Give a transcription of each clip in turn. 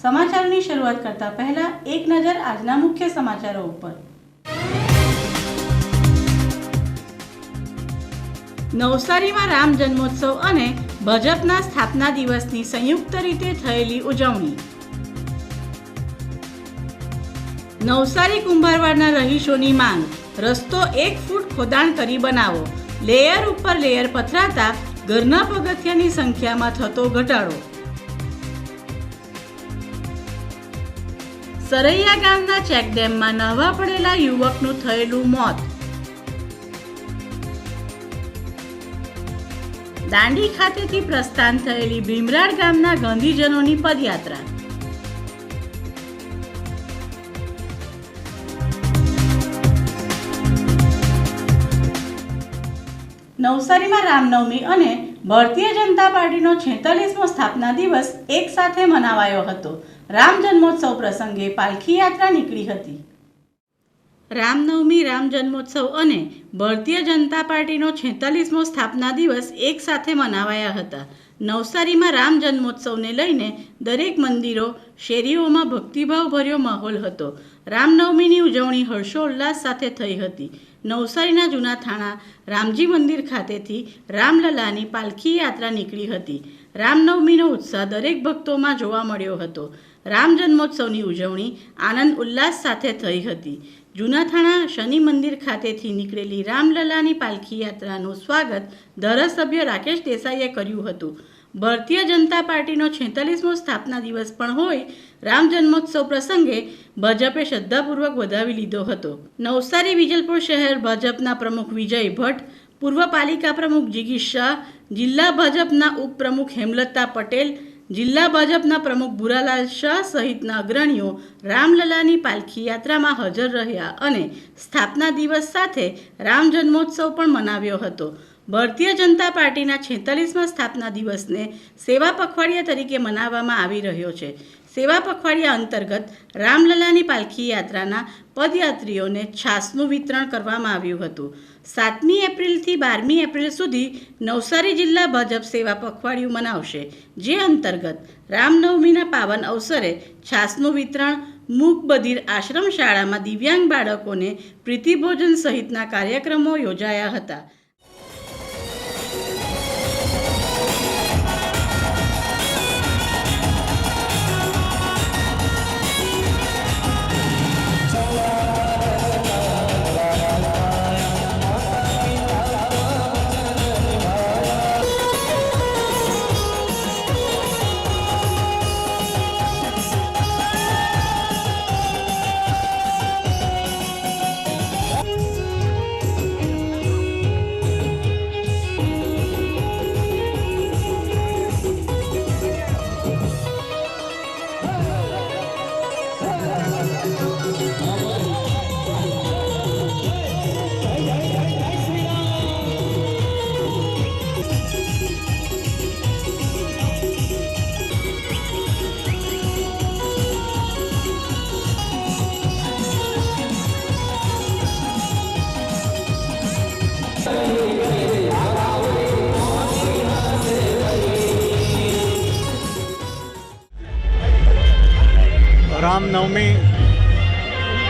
સમાચારોની શરૂઆત કરતા પહેલા એક નજર આજના મુખ્ય સમાચારો ઉપર. નવસારીમાં રામ જન્મોત્સવ અને ભાજપના સ્થાપના દિવસની સંયુક્ત રીતે થયેલી ઉજવણી. નવસારી કુંભારવાડના રહીશોની માંગ, રસ્તો એક ફૂટ ખોદાણ કરી બનાવો, લેયર ઉપર લેયર પથરાતા ઘરના પગથિયાની સંખ્યામાં થતો ઘટાડો. સરૈયા ગામના ચેકડેમમાં નહવા પડેલા યુવકનું થયેલું મોત. દાંડી ખાતેથી પ્રસ્થાન થયેલી ભીમરાડ ગામના ગાંધીજનોની પદયાત્રા. નવસારીમાં રામનવમી અને ભારતીય જનતા પાર્ટીનો છેતાલીસમો સ્થાપના દિવસ એક સાથે મનાવાયો હતો. રામ જન્મોત્સવ પ્રસંગે પાલખી યાત્રા નીકળી હતી. રામનવમી, રામ જન્મોત્સવ અને ભારતીય જનતા પાર્ટીનો છેતાલીસમો સ્થાપના દિવસ એક સાથે મનાવાયા હતા. નવસારીમાં રામ જન્મોત્સવને લઈને દરેક મંદિરો, શેરીઓમાં ભક્તિભાવભર્યો માહોલ હતો. રામનવમીની ઉજવણી હર્ષોલ્લાસ સાથે થઈ હતી. નવસારીના જૂના થાણા, રામજી મંદિર ખાતેથી રામલલાની પાલખી યાત્રા નીકળી હતી. રામનવમીનો ઉત્સાહ દરેક ભક્તોમાં જોવા મળ્યો હતો. રામ જન્મોત્સવની ઉજવણી આનંદ ઉલ્લાસ સાથે થઈ હતી. જૂના થાણા શનિ મંદિર ખાતેથી નીકળેલી રામલલાની પાલખી યાત્રાનું સ્વાગત ધારાસભ્ય રાકેશ દેસાઈએ કર્યું હતું. ભારતીય જનતા પાર્ટીનો છેતાલીસમો સ્થાપના દિવસ પણ હોય, રામ જન્મોત્સવ પ્રસંગે ભાજપે શ્રદ્ધાપૂર્વક વધાવી લીધો હતો. નવસારી વિજલપુર શહેર ભાજપના પ્રમુખ વિજય ભટ્ટ, પૂર્વ પાલિકા પ્રમુખ જિગીશ શાહ, જિલ્લા ભાજપના ઉપપ્રમુખ હેમલતા પટેલ જિલ્લા ભાજપના પ્રમુખ ભુરાલાલ શાહ સહિતના અગ્રણીઓ રામલલાની પાલખી યાત્રામાં હાજર રહ્યા અને સ્થાપના દિવસ સાથે રામ જન્મોત્સવ પણ મનાવ્યો હતો. ભારતીય જનતા પાર્ટીના છેતાલીસમાં સ્થાપના દિવસને સેવા પખવાડિયા તરીકે મનાવવામાં આવી રહ્યો છે. સેવા પખવાડિયા અંતર્ગત રામલલાની પાલખી યાત્રાના પદયાત્રીઓને છાસનું વિતરણ કરવામાં આવ્યું હતું. સાતમી એપ્રિલથી બારમી એપ્રિલ સુધી નવસારી જિલ્લા ભાજપ સેવા પખવાડિયું મનાવશે, જે અંતર્ગત રામનવમીના પાવન અવસરે છાસનું વિતરણ મૂકબધિર આશ્રમ શાળામાં દિવ્યાંગ બાળકોને પ્રીતિભોજન સહિતના કાર્યક્રમો યોજાયા હતા. રામનવમી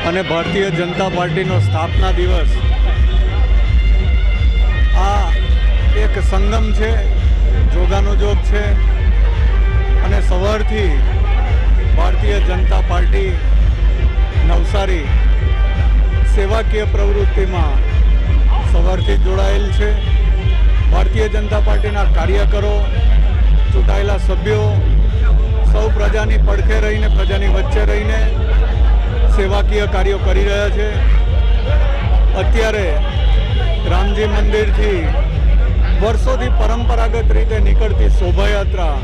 અને ભારતીય જનતા પાર્ટીનો સ્થાપના દિવસ. આ એક સંગમ છે, જોગાનો જોગ છે અને સવારથી ભારતીય જનતા પાર્ટી નવસારી સેવાકીય પ્રવૃત્તિમાં સવારથી જોડાયેલ છે. ભારતીય જનતા પાર્ટીના કાર્યકરો, ચૂંટાયેલા સભ્યો સૌ પ્રજાની પડખે રહીને, પ્રજાની વચ્ચે રહીને સેવાકીય કાર્યો કરી રહ્યા છે. અત્યારે રામજી મંદિરથી વર્ષોથી પરંપરાગત રીતે નીકળતી શોભાયાત્રા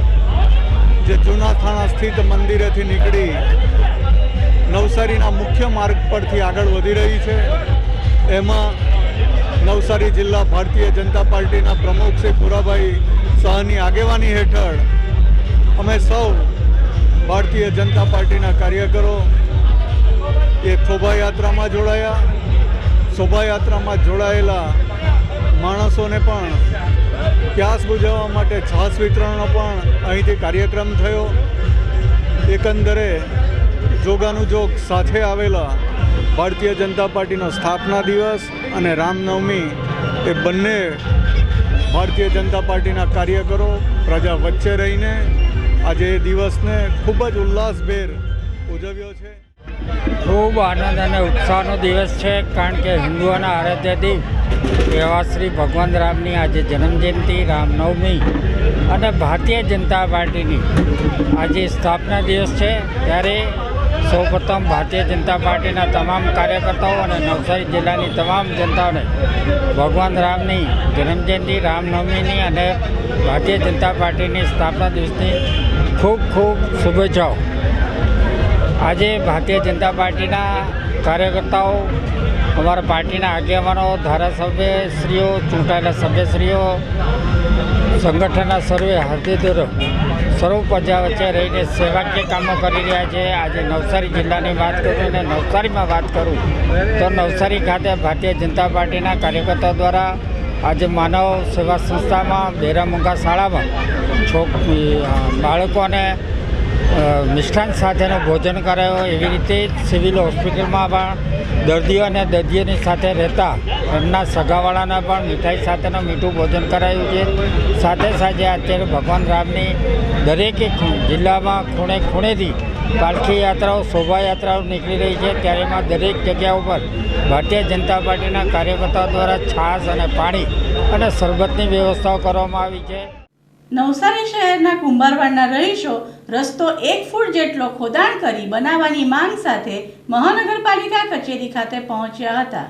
જે જૂના થાણા સ્થિત મંદિરેથી નીકળી નવસારીના મુખ્ય માર્ગ પરથી આગળ વધી રહી છે. એમાં નવસારી જિલ્લા ભારતીય જનતા પાર્ટીના પ્રમુખ શ્રી ભુરાભાઈ શાહની આગેવાની હેઠળ અમે સૌ ભારતીય જનતા પાર્ટીના કાર્યકરો એ શોભાયાત્રામાં જોડાયા. શોભાયાત્રામાં જોડાયેલા માણસોને પણ પ્યાસ બુજાવવા માટે છાસ વિતરણનો પણ અહીંથી કાર્યક્રમ થયો. એકંદરે જોગાનું જોગ સાથે આવેલા ભારતીય જનતા પાર્ટીનો સ્થાપના દિવસ અને રામનવમી એ બંને ભારતીય જનતા પાર્ટીના કાર્યકરો પ્રજા વચ્ચે રહીને આજે દિવસને ખૂબ જ ઉલ્લાસભેર ઉજવ્યો છે. ખૂબ આનંદ અને ઉત્સાહનો દિવસ છે, કારણ કે હિન્દુઓના આરાધ્ય દેવ એવા શ્રી ભગવાન રામની આજે જન્મજયંતિ, રામનવમી અને ભારતીય જનતા પાર્ટીની આજે સ્થાપના દિવસ છે. ત્યારે સૌપ્રથમ ભારતીય જનતા પાર્ટીના તમામ કાર્યકર્તાઓ અને નવસારી જિલ્લાની તમામ જનતાઓને ભગવાન રામની જન્મજયંતિ, રામનવમીની અને ભારતીય જનતા પાર્ટીની સ્થાપના દિવસની ખૂબ ખૂબ શુભેચ્છાઓ. આજે ભારતીય જનતા પાર્ટીના કાર્યકર્તાઓ, અમારા પાર્ટીના આગેવાનો, ધારાસભ્યશ્રીઓ, ચૂંટાયેલા સભ્યશ્રીઓ, સંગઠનના સર્વે હાથીદારો સર્વ પ્રજા વચ્ચે રહીને સેવાકીય કામો કરી રહ્યા છે. આજે નવસારી જિલ્લાની વાત કરું અને નવસારીમાં વાત કરું તો નવસારી ખાતે ભારતીય જનતા પાર્ટીના કાર્યકર્તાઓ દ્વારા આજે માનવ સેવા સંસ્થામાં બેરામુંગા શાળામાં છોક બાળકોને અ, મિષ્ટાન સાથેનું ભોજન કરાયો. એવી રીતે સિવિલ હોસ્પિટલમાં પણ દર્દીઓ અને દર્દીઓની સાથે રહેતા એમના સગાવાળાને પણ મીઠાઈ સાથેનું મીઠું ભોજન કરાયું છે. સાથે સાથે અત્યારે ભગવાન રામની દરેકે જિલ્લામાં ખૂણે ખૂણેથી પાલખી યાત્રાઓ શોભાયાત્રાઓ નીકળી રહી છે. ત્યારે એમાં દરેક જગ્યા ઉપર ભારતીય જનતા પાર્ટીના કાર્યકર્તાઓ દ્વારા છાશ અને પાણી અને શરબતની વ્યવસ્થાઓ કરવામાં આવી છે. નવસારી શહેરના કુંભારવાડના રહીશો રસ્તો એક ફૂટ જેટલો ખોદાણ કરી બનાવવાની માંગ સાથે મહાનગરપાલિકા કચેરી ખાતે પહોંચ્યા હતા.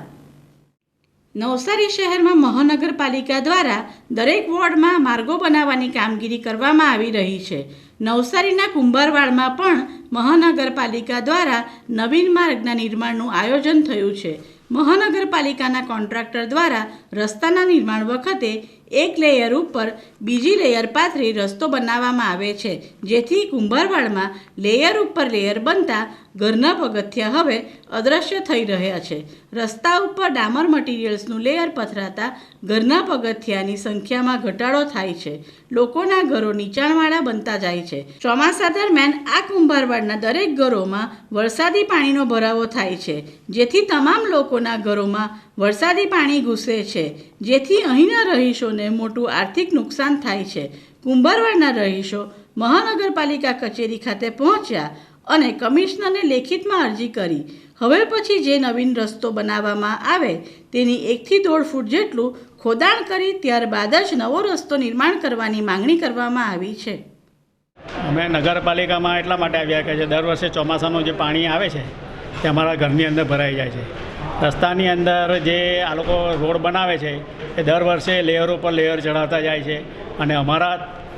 નવસારી શહેરમાં મહાનગરપાલિકા દ્વારા દરેક વોર્ડમાં માર્ગો બનાવવાની કામગીરી કરવામાં આવી રહી છે. નવસારીના કુંભારવાડમાં પણ મહાનગરપાલિકા દ્વારા નવીન માર્ગના નિર્માણનું આયોજન થયું છે. મહાનગરપાલિકાના કોન્ટ્રાક્ટર દ્વારા રસ્તાના નિર્માણ વખતે એક લેયર ઉપર બીજી લેયર પાથરી રસ્તો બનાવવામાં આવે છે, જેથી કુંભારવાડમાં લેયર ઉપર લેયર બનતા ઘરના પગથિયા હવે અદૃશ્ય થઈ રહ્યા છે. રસ્તા ઉપર ડામર મટીરિયલ્સનું લેયર પથરાતા ઘરના પગથિયાની સંખ્યામાં ઘટાડો થાય છે. લોકોના ઘરો નીચાણવાળા બનતા જાય છે. ચોમાસા દરમિયાન આ કુંભારવાડના દરેક ઘરોમાં વરસાદી પાણીનો ભરાવો થાય છે, જેથી તમામ લોકોના ઘરોમાં વરસાદી પાણી ઘૂસે છે, જેથી અહીંના રહીશોને મોટું આર્થિક નુકસાન થાય છે. કુંભારવાડના રહીશો મહાનગરપાલિકા કચેરી ખાતે પહોંચ્યા અને કમિશનરને લેખિતમાં અરજી કરી. હવે પછી જે નવીન રસ્તો બનાવવામાં આવે તેની એકથી દોઢ ફૂટ જેટલું ખોદાણ કરી ત્યારબાદ જ નવો રસ્તો નિર્માણ કરવાની માંગણી કરવામાં આવી છે. અમે નગરપાલિકામાં એટલા માટે આવ્યા કે જે દર વર્ષે ચોમાસાનું જે પાણી આવે છે, તે અમારા ઘરની અંદર ભરાઈ જાય છે. રસ્તાની અંદર જે આ લોકો રોડ બનાવે છે, એ દર વર્ષે લેયર ઉપર લેયર ચડાવતા જાય છે અને અમારા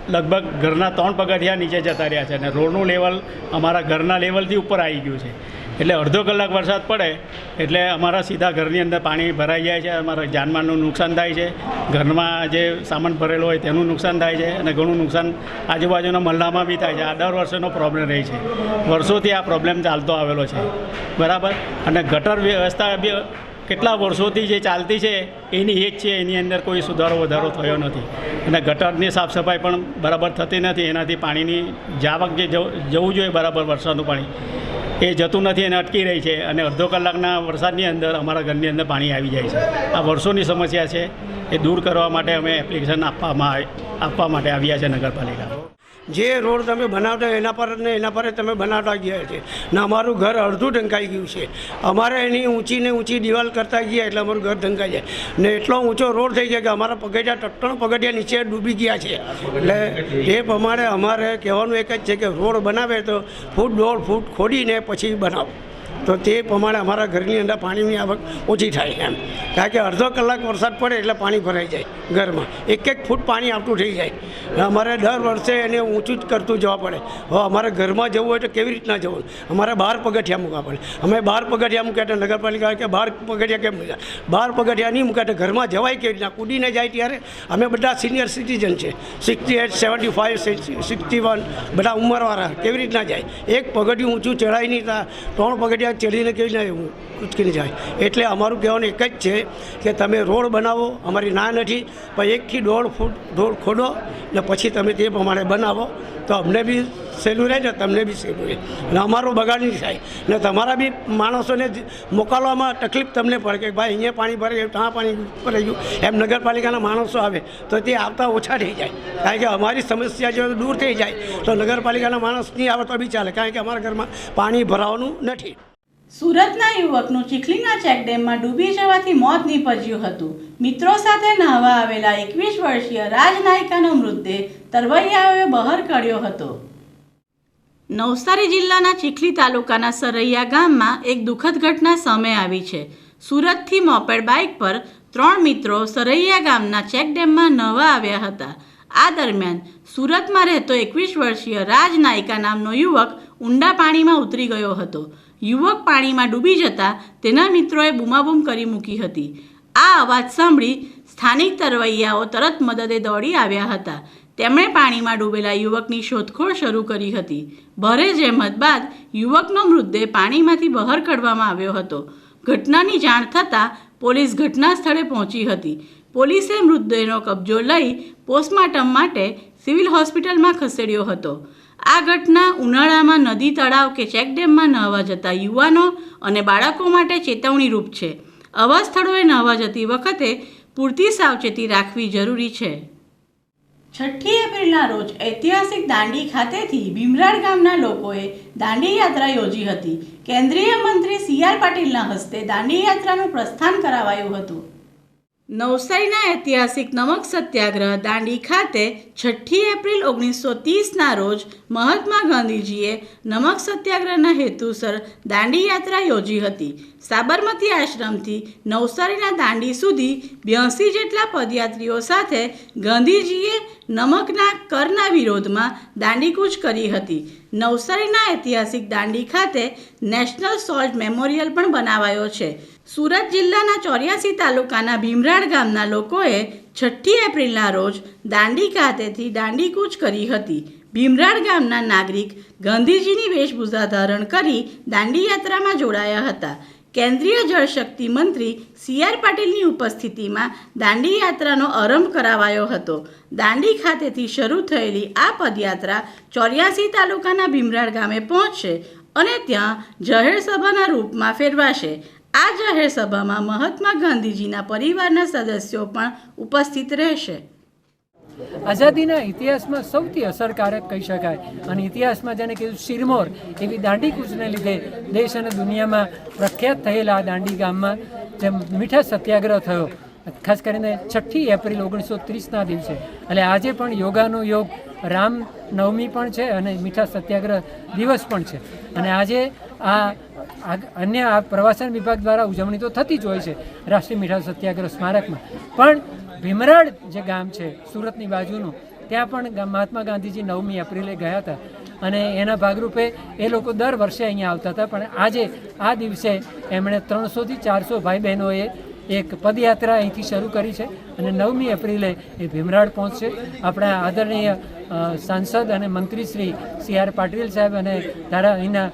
લગભગ ઘરના ત્રણ પગથિયા નીચે જતા રહ્યા છે અને રોડનું લેવલ અમારા ઘરના લેવલથી ઉપર આવી ગયું છે. એટલે અડધો કલાક વરસાદ પડે, એટલે અમારા સીધા ઘરની અંદર પાણી ભરાઈ જાય છે, અમારા જાનમાલનું નુકસાન થાય છે, ઘરમાં જે સામાન ભરેલો હોય તેનું નુકસાન થાય છે, અને ઘણું નુકસાન આજુબાજુના મહલ્લામાં બી થાય છે. આ દર વર્ષનો પ્રોબ્લેમ રહે છે. વર્ષોથી આ પ્રોબ્લેમ ચાલતો આવેલો છે. બરાબર? અને ગટર વ્યવસ્થા બી કેટલા વર્ષોથી જે ચાલતી છે, એની એ જ છે, એની અંદર કોઈ સુધારો વધારો થયો નથી. અને ગટરની સાફ સફાઈ પણ બરાબર થતી નથી, એનાથી પાણીની જાવક જે જવું જોઈએ બરાબર વરસાદનું પાણી. એ જતું નથી અને અટકી રહી છે. અને અડધો કલાકના વરસાદની અંદર અમારા ઘરની અંદર પાણી આવી જાય છે. આ વર્ષોની સમસ્યા છે. એ દૂર કરવા માટે અમે એપ્લિકેશન આપવામાં આપવા માટે આવ્યા છે નગરપાલિકા જે રોડ તમે બનાવતા એના પર ને એના પર તમે બનાવતા ગયા છે. ને અમારું ઘર અડધું ઢંકાઈ ગયું છે. અમારે એની ઊંચી ને ઊંચી દિવાલ કરતા ગયા એટલે અમારું ઘર ઢંકાઈ જાય. ને એટલો ઊંચો રોડ થઈ ગયો કે અમારા પગથિયા ટટ્ટણ પગથિયા નીચે ડૂબી ગયા છે. એટલે એ પ્રમાણે અમારે કહેવાનું એક જ છે કે રોડ બનાવે તો ફૂટ દોઢ ફૂટ ખોડીને પછી બનાવો. તો તે પ્રમાણે અમારા ઘરની અંદર પાણીની આવક ઓછી થાય એમ. કારણ કે અડધો કલાક વરસાદ પડે એટલે પાણી ભરાઈ જાય ઘરમાં. એક એક ફૂટ પાણી આવતું થઈ જાય. અમારે દર વર્ષે એને ઊંચું જ કરતું જવા પડે. હવે અમારે ઘરમાં જવું હોય તો કેવી રીતના જવું? અમારે બાર પગથિયા મૂકવા પડે. અમે બાર પગથિયા મૂક્યા તો નગરપાલિકા કે બાર પગથિયા કેમ મૂક્યા? બાર પગથિયા નહીં મૂક્યા તો ઘરમાં જવાય કેવી રીતના? કૂદીને જાય ત્યારે અમે બધા સિનિયર સિટીઝન છે. Sixty eight seventy five sixty one બધા ઉંમરવાળા, કેવી રીતના જાય? એક પગથિયું ઊંચું ચડાય નહીં ત્રણ પગથિયા ચડીને કેવી રીતના ઉચકીને જાય? એટલે અમારું કહેવાનું એક જ છે કે તમે રોડ બનાવો, અમારી ના નથી, પણ એકથી દોઢ ફૂટ રોડ ખોદો ને પછી તમે તે પ્રમાણે બનાવો. તો અમને બી સહેલું રહે ને તમને બી સહેલું રહે. અને અમારો બગાડ નહીં થાય. ને તમારા બી માણસોને મોકલવામાં તકલીફ તમને પડે કે ભાઈ, અહીંયા પાણી ભરાઈ ગયું ત્યાં પાણી ભરાઈ ગયું એમ નગરપાલિકાના માણસો આવે તો તે આવતા ઓછા થઈ જાય. કારણ કે અમારી સમસ્યા જો દૂર થઈ જાય, તો નગરપાલિકાના માણસ નહીં આવે તો બી ચાલે. કારણ કે અમારા ઘરમાં પાણી ભરાવાનું નથી. સુરતના યુવકનું ચીખલીના ચેકડેમમાં ડૂબી જવાથી મોત નીપજ્યું હતું. મિત્રો સાથે નાહવા આવેલા એકવીસ વર્ષીય રાજનાયિકાનો મૃતદેહ તરવૈયાઓએ બહાર કાઢ્યો હતો. નવસારી જિલ્લાના ચીખલી તાલુકાના સરૈયા ગામમાં એક દુઃખદ ઘટના સામે આવી છે. સુરતથી મોપેડ બાઇક પર ત્રણ મિત્રો સરૈયા ગામના ચેકડેમમાં નહવા આવ્યા હતા. આ દરમિયાન સુરતમાં રહેતો એકવીસ વર્ષીય રાજનાયિકા નામનો યુવક ઊંડા પાણીમાં ઉતરી ગયો હતો. યુવક પાણીમાં ડૂબી જતા તેના મિત્રોએ બૂમાબૂમ કરી મૂકી હતી. આ અવાજ સાંભળી સ્થાનિક તરવૈયાઓ તરત મદદે દોડી આવ્યા હતા. તેમણે પાણીમાં ડૂબેલા યુવકની શોધખોળ શરૂ કરી હતી. ભારે જહેમત બાદ યુવકનો મૃતદેહ પાણીમાંથી બહાર કાઢવામાં આવ્યો હતો. ઘટનાની જાણ થતાં પોલીસ ઘટના સ્થળે પહોંચી હતી. પોલીસે મૃતદેહનો કબજો લઈ પોસ્ટમોર્ટમ માટે સિવિલ હોસ્પિટલમાં ખસેડ્યો હતો. આ ઘટના ઉનાળામાં નદી તળાવ કે ચેકડેમમાં નહાવા જતા યુવાનો અને બાળકો માટે ચેતવણીરૂપ છે. આવા સ્થળોએ નહાવા જતી વખતે પૂરતી સાવચેતી રાખવી જરૂરી છે. છઠ્ઠી એપ્રિલના રોજ ઐતિહાસિક દાંડી ખાતેથી ભીમરાડ ગામના લોકોએ દાંડી યાત્રા યોજી હતી. કેન્દ્રીય મંત્રી સી આર પાટીલના હસ્તે દાંડી યાત્રાનું પ્રસ્થાન કરાવાયું હતું. નવસારીના ઐતિહાસિક નમક સત્યાગ્રહ દાંડી ખાતે છઠ્ઠી એપ્રિલ ઓગણીસો ત્રીસના રોજ મહાત્મા ગાંધીજીએ નમક સત્યાગ્રહના હેતુસર દાંડી યાત્રા યોજી હતી. સાબરમતી આશ્રમથી નવસારીના દાંડી સુધી બ્યાસી જેટલા પદયાત્રીઓ સાથે ગાંધીજીએ નમકના કરના વિરોધમાં દાંડીકૂચ કરી હતી. નવસારીના ઐતિહાસિક દાંડી ખાતે નેશનલ સોલ્ટ મેમોરિયલ પણ બનાવાયો છે. સુરત જિલ્લાના ચોર્યાસી તાલુકાના ભીમરાડ ગામના લોકોએ છઠ્ઠી એપ્રિલના રોજ દાંડી ખાતેથી દાંડીકૂચ કરી હતી. ભીમરાડ ગામના નાગરિક ગાંધીજીની વેશભૂષા ધારણ કરી દાંડી યાત્રામાં જોડાયા હતા. કેન્દ્રીય જળશક્તિ મંત્રી સી આર પાટીલની ઉપસ્થિતિમાં દાંડી યાત્રાનો આરંભ કરાવાયો હતો. દાંડી ખાતેથી શરૂ થયેલી આ પદયાત્રા ચોર્યાસી તાલુકાના ભીમરાડ ગામે પહોંચશે અને ત્યાં જાહેર સભાના રૂપમાં ફેરવાશે. આ જાહેર સભામાં મહાત્મા ગાંધીજીના પરિવારના સદસ્યો પણ ઉપસ્થિત રહેશે. આઝાદીના ઇતિહાસમાં સૌથી અસરકારક કહી શકાય. અને ઇતિહાસમાં જેને કીધું શિરમોર એવી દાંડી કૂચને લીધે દેશ અને દુનિયામાં પ્રખ્યાત થયેલા આ દાંડી ગામમાં જેમ મીઠા સત્યાગ્રહ થયો. ખાસ કરીને છઠ્ઠી એપ્રિલ ઓગણીસો ત્રીસના દિવસે. એટલે આજે પણ યોગાનો યોગ રામ નવમી પણ છે અને મીઠા સત્યાગ્રહ દિવસ પણ છે. અને આજે આ આ- અન્ય આ પ્રવાસન વિભાગ દ્વારા ઉજવણી તો થતી જ હોય છે, રાષ્ટ્રીય મીઠા સત્યાગ્રહ સ્મારકમાં. પણ ભીમરાડ જે ગામ છે, સુરતની બાજુનું, ત્યાં પણ મહાત્મા ગાંધીજી નવમી એપ્રિલે ગયા હતા. અને એના ભાગરૂપે એ લોકો દર વર્ષે અહીંયા આવતા હતા, પણ આજે આ દિવસે એમણે ત્રણસોથી ચારસો ભાઈ બહેનોએ એક પદયાત્રા અહીંથી શરૂ કરી છે અને નવમી એપ્રિલે એ ભીમરાડ પહોંચશે. આપણા આદરણીય સાંસદ અને મંત્રી શ્રી સી આર પાટીલ સાહેબ અને ધારા, અહીંના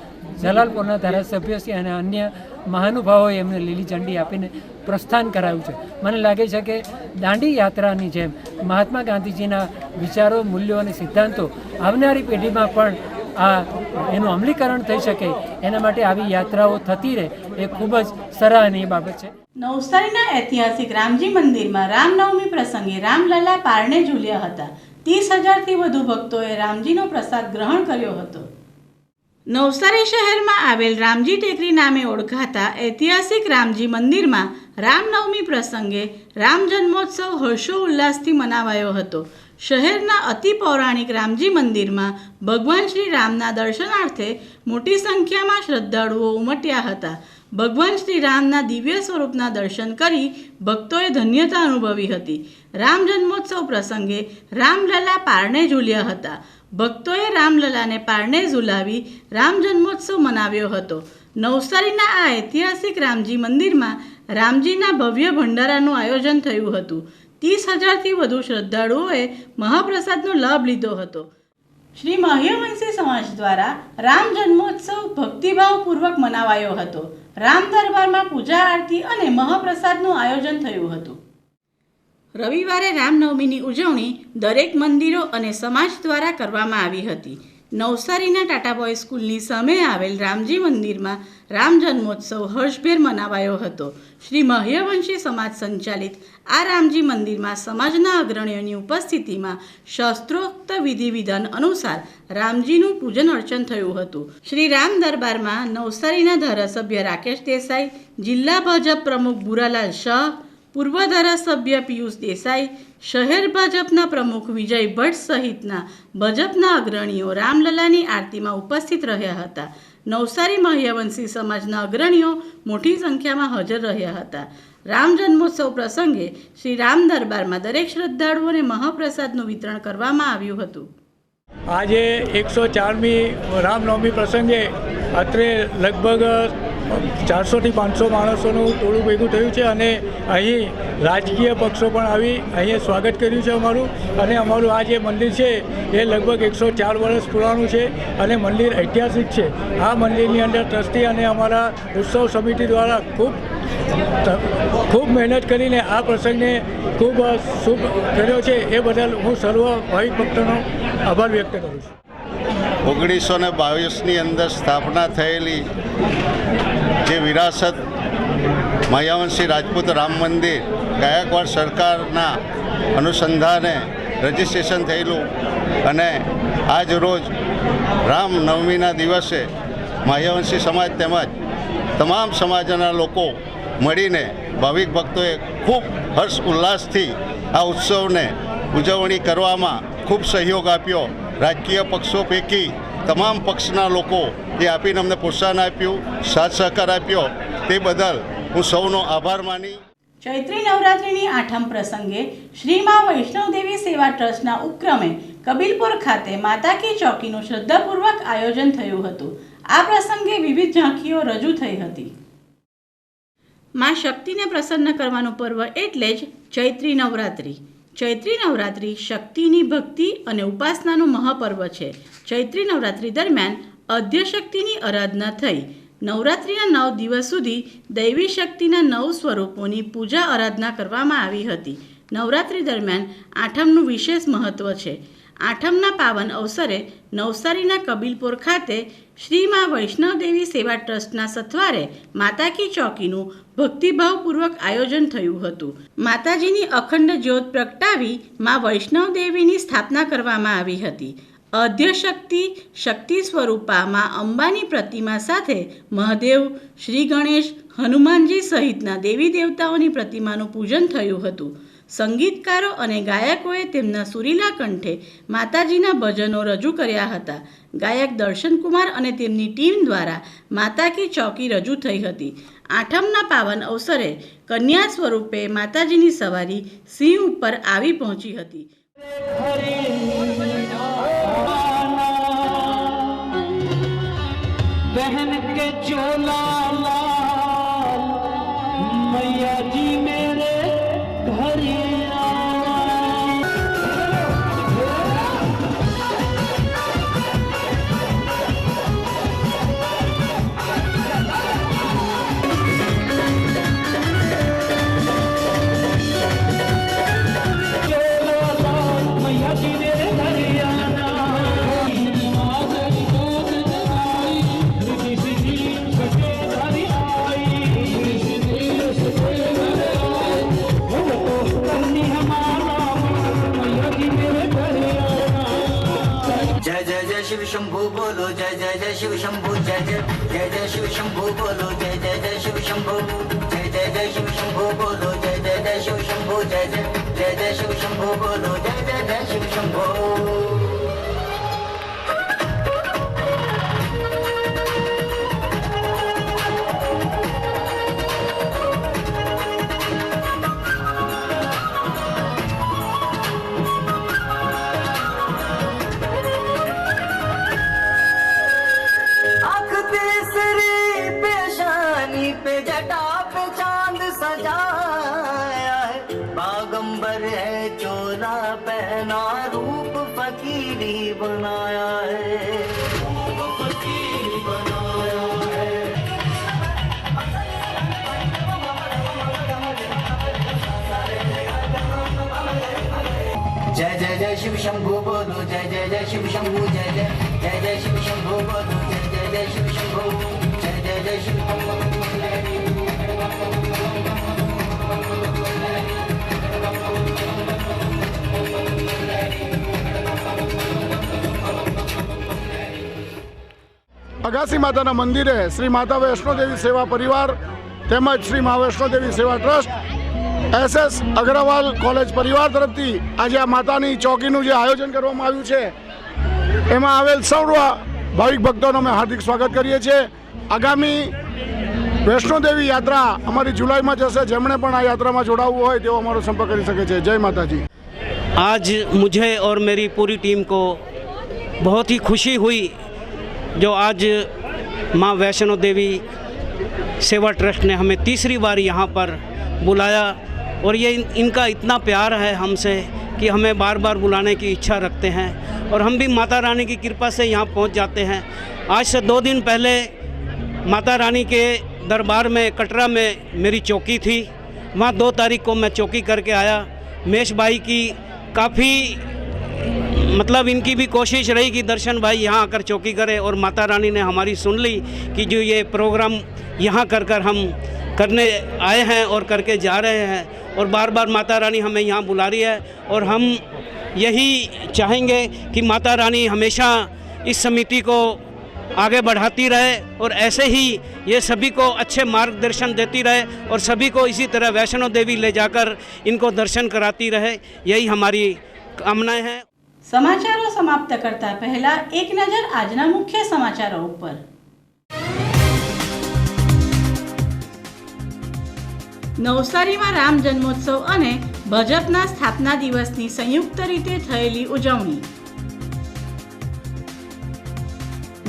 જલાલપુરના ધારાસભ્યશ્રી અને અન્ય મહાનુભાવોએ એમને લીલી ઝંડી આપીને પ્રસ્થાન કરાવ્યું છે. મને લાગે છે કે દાંડી યાત્રાની જેમ મહાત્મા ગાંધીજીના વિચારો, મૂલ્યો અને સિદ્ધાંતો આવનારી પેઢીમાં પણ આ એનું અમલીકરણ થઈ શકે, એના માટે આવી યાત્રાઓ થતી રહે એ ખૂબ જ સરાહનીય બાબત છે. નવસારીના ઐતિહાસિક રામજી મંદિરમાં રામનવમી પ્રસંગે રામલલા પારણે ઝૂલ્યા હતા. ત્રીસ હજારથી વધુ ભક્તોએ રામજીનો પ્રસાદ ગ્રહણ કર્યો હતો. નવસારી શહેરમાં આવેલ રામજી ટેકરી નામે ઓળખાતા ઐતિહાસિક રામજી મંદિરમાં રામનવમી પ્રસંગે રામ જન્મોત્સવ હર્ષો ઉલ્લાસથી મનાવાયો હતો. શહેરના અતિ પૌરાણિક રામજી મંદિરમાં ભગવાન શ્રી રામના દર્શનાર્થે મોટી સંખ્યામાં શ્રદ્ધાળુઓ ઉમટ્યા હતા. ભગવાન શ્રી રામના દિવ્ય સ્વરૂપના દર્શન કરી ભક્તોએ ધન્યતા અનુભવી હતી. રામ જન્મોત્સવ પ્રસંગે રામલલા પારણે ઝૂલ્યા હતા. ભક્તોએ રામલલાને પારણે ઝુલાવી રામ જન્મોત્સવ મનાવ્યો હતો. નવસારીના આ ઐતિહાસિક રામજી મંદિરમાં રામજીના ભવ્ય ભંડારાનું આયોજન થયું હતું. ત્રીસ હજારથી વધુ શ્રદ્ધાળુઓએ મહાપ્રસાદનો લાભ લીધો હતો. શ્રી મહ્યવંશી સમાજ દ્વારા રામ જન્મોત્સવ ભક્તિભાવપૂર્વક મનાવાયો હતો. રામ દરબારમાં પૂજા આરતી અને મહાપ્રસાદનું આયોજન થયું હતું. રવિવારે રામનવમીની ઉજવણી દરેક મંદિરો અને સમાજ દ્વારા કરવામાં આવી હતી. નવસારીના ટાટા બોય સ્કૂલની સામે આવેલ રામજી મંદિરમાં રામ જન્મોત્સવ હર્ષભેર મનાવાયો હતો. શ્રી મહ્યવંશી સમાજ સંચાલિત આ રામજી મંદિરમાં સમાજના અગ્રણીઓની ઉપસ્થિતિમાં શાસ્ત્રોક્ત વિધિ વિધાન અનુસાર રામજીનું પૂજન અર્ચન થયું હતું. શ્રી રામ દરબારમાં નવસારીના ધારાસભ્ય રાકેશ દેસાઈ, જિલ્લા ભાજપ પ્રમુખ બુરાલાલ શાહ પૂર્વ ધારાસભ્ય પિયુષ દેસાઈ, શહેર ભાજપના પ્રમુખ વિજય ભટ્ટ સહિતના ભાજપના અગ્રણીઓ રામલલાની આરતીમાં ઉપસ્થિત રહ્યા હતા. નવસારી મહ્યવંશી સમાજના અગ્રણીઓ મોટી સંખ્યામાં હાજર રહ્યા હતા. રામ જન્મોત્સવ પ્રસંગે શ્રી રામ દરબારમાં દરેક શ્રદ્ધાળુઓને મહાપ્રસાદનું વિતરણ કરવામાં આવ્યું હતું. આજે એકસો ચારમી રામનવમી પ્રસંગે અત્રે લગભગ ચારસોથી પાંચસો માણસોનું ટોળું ભેગું થયું છે અને અહીં રાજકીય પક્ષો પણ આવી અહીંયા સ્વાગત કર્યું છે અમારું. અને અમારું આ જે મંદિર છે, એ લગભગ એકસો ચાર વર્ષ પુરાણું છે અને મંદિર ઐતિહાસિક છે. આ મંદિરની અંદર ટ્રસ્ટી અને અમારા ઉત્સવ સમિતિ દ્વારા ખૂબ ખૂબ મહેનત કરીને આ પ્રસંગને ખૂબ શુભ કર્યો છે. એ બદલ હું સર્વ ભાવિક ભક્તોનો આભાર વ્યક્ત કરું છું. ઓગણીસો ને બાવીસની અંદર સ્થાપના થયેલી જે વિરાસત માયાવંશી રાજપૂત રામ મંદિર ગાયકવાડ સરકારના અનુસંધાને રજિસ્ટ્રેશન થયેલું અને આજ રોજ રામ નવમીના દિવસે માયાવંશી સમાજ તેમજ તમામ સમાજના લોકો મળીને ભાવિક ભક્તોએ ખૂબ હર્ષ ઉલ્લાસથી આ ઉત્સવને ઉજવણી કરવામાં ખૂબ સહયોગ આપ્યો. રાજકીય પક્ષો પૈકી તમામ પક્ષના લોકો જે આપીને અમને પ્રોત્સાહન આપ્યું, સાથ સહકાર આપ્યો, તે બદલ હું સૌનો આભાર માની. ચૈત્રી નવરાત્રિની આઠમ પ્રસંગે શ્રીમા વૈષ્ણવદેવી સેવા ટ્રસ્ટના ઉપક્રમે કબીલપુર ખાતે માતા કી ચોકીનું શ્રદ્ધાપૂર્વક આયોજન થયું હતું. આ પ્રસંગે વિવિધ ઝાંખીઓ રજૂ થઈ હતી. માં શક્તિને પ્રસન્ન કરવાનું પર્વ એટલે જ ચૈત્રી નવરાત્રિ. ચૈત્રી નવરાત્રિ શક્તિની ભક્તિ અને ઉપાસનાનું મહાપર્વ છે. ચૈત્રી નવરાત્રિ દરમિયાન અધ્યશક્તિની આરાધના થઈ. નવરાત્રિના નવ દિવસ સુધી દૈવી શક્તિના નવ સ્વરૂપોની પૂજા આરાધના કરવામાં આવી હતી. નવરાત્રિ દરમિયાન આઠમનું વિશેષ મહત્ત્વ છે. આઠમના પાવન અવસરે નવસારીના કબીલપુર ખાતે શ્રી મા વૈષ્ણવદેવી સેવા ટ્રસ્ટના સથવારે માતા કી ચોકીનું ભક્તિભાવપૂર્વક આયોજન થયું હતું. માતાજીની અખંડ જ્યોત પ્રગટાવી મા વૈષ્ણવદેવીની સ્થાપના કરવામાં આવી હતી. અધ્યશક્તિ શક્તિ સ્વરૂપા મા અંબાની પ્રતિમા સાથે મહાદેવ, શ્રી ગણેશ, હનુમાનજી સહિતના દેવી દેવતાઓની પ્રતિમાનું પૂજન થયું હતું. સંગીતકારો અને ગાયકોએ તેમના સુરીલા કંઠે માતાજીના ભજનો રજૂ કર્યા હતા. ગાયક દર્શનકુમાર અને તેમની ટીમ દ્વારા માતા કી ચોકી રજૂ થઈ હતી. આઠમના પાવન અવસરે કન્યા સ્વરૂપે માતાજીની સવારી સિંહ ઉપર આવી પહોંચી હતી. બહેન કે ચોલા शिव शंभू बोलो जय जय जय शिव शंभू आँख तीसरी पेशानी पे जटा पे चांद सजाया है बागंबर है चोला पहना रूप फकीरी बनाया है रूप फकीरी बनाया है जय जय जय शिव शंभू बोलो जय जय जय शिव शंभू जय जय जय जय शिव शंभू बोलो जय जय जय शिव शंभू जय जय जय शिव અગાસી માતાના મંદિરે શ્રી માતા વૈષ્ણોદેવી સેવા પરિવાર તેમજ શ્રી મા વૈષ્ણોદેવી સેવા ટ્રસ્ટ એસએસ અગ્રવાલ કોલેજ પરિવાર તરફથી આજે આ માતાની ચોકીનું જે આયોજન કરવામાં આવ્યું છે એમાં આવેલ સૌ ભાવિક ભક્તોનો અમે હાર્દિક સ્વાગત કરીએ છીએ આગામી વૈષ્ણોદેવી યાત્રા અમારી જુલાઈમાં જશે જેમણે પણ આ યાત્રામાં જોડાવવું હોય તેઓ અમારો સંપર્ક કરી શકે છે જય માતાજી आज मुझे और मेरी पूरी टीम को बहुत ही खुशी हुई जो आज माँ वैष्णो देवी सेवा ट्रस्ट ने हमें तीसरी बार यहाँ पर बुलाया और ये इन, इनका इतना प्यार है हमसे कि हमें बार बार बुलाने की इच्छा रखते हैं और हम भी माता रानी की कृपा से यहाँ पहुँच जाते हैं। आज से दो दिन पहले माता रानी के दरबार में कटरा में मेरी चौकी थी। वहाँ दो तारीख को मैं चौकी करके आया। मेष भाई की काफ़ी मतलब इनकी भी कोशिश रही कि दर्शन भाई यहाँ आकर चौकी करे और माता रानी ने हमारी सुन ली कि जो ये प्रोग्राम यहाँ कर कर हम करने आए हैं और करके जा रहे हैं और बार बार माता रानी हमें यहाँ बुला रही है और हम यही चाहेंगे कि माता रानी हमेशा इस समिति को आगे बढ़ाती रहे और ऐसे ही ये सभी को अच्छे मार्गदर्शन देती रहे और सभी को इसी तरह वैष्णो देवी ले जाकर इनको दर्शन कराती रहे। यही हमारी कामनाएँ हैं। સમાચારો સમાપ્ત કરતા પહેલા એક નજર આજના મુખ્ય સમાચારો ઉપર. નવસારીમાં રામ જન્મોત્સવ અને ભાજપના સ્થાપના દિવસની સંયુક્ત રીતે થયેલી ઉજવણી.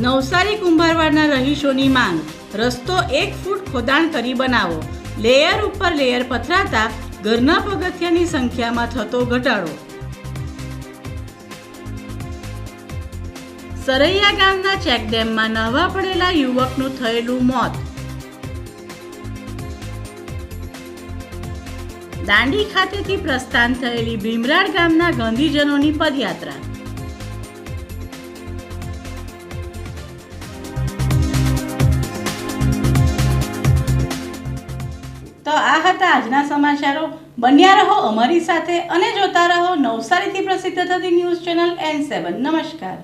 નવસારી કુંભારવાડના રહીશોની માંગ, રસ્તો એક ફૂટ ખોદાણ કરી બનાવો, લેયર ઉપર લેયર પથરાતા ઘરના પગથિયાની સંખ્યામાં થતો ઘટાડો. સરૈયા ગામના ચેકડેમમાં નહાવા પડેલા યુવકનું થયેલું મોત. દાંડી ખાતેથી પ્રસ્થાન થયેલી ભીમરાડ ગામના ગાંધીજનોની પદયાત્રા. તો આ હતા આજના સમાચારો. બન્યા રહો અમારી સાથે અને જોતા રહો નવસારીથી પ્રસિદ્ધ થતી ન્યૂઝ ચેનલ એન સેવન. નમસ્કાર.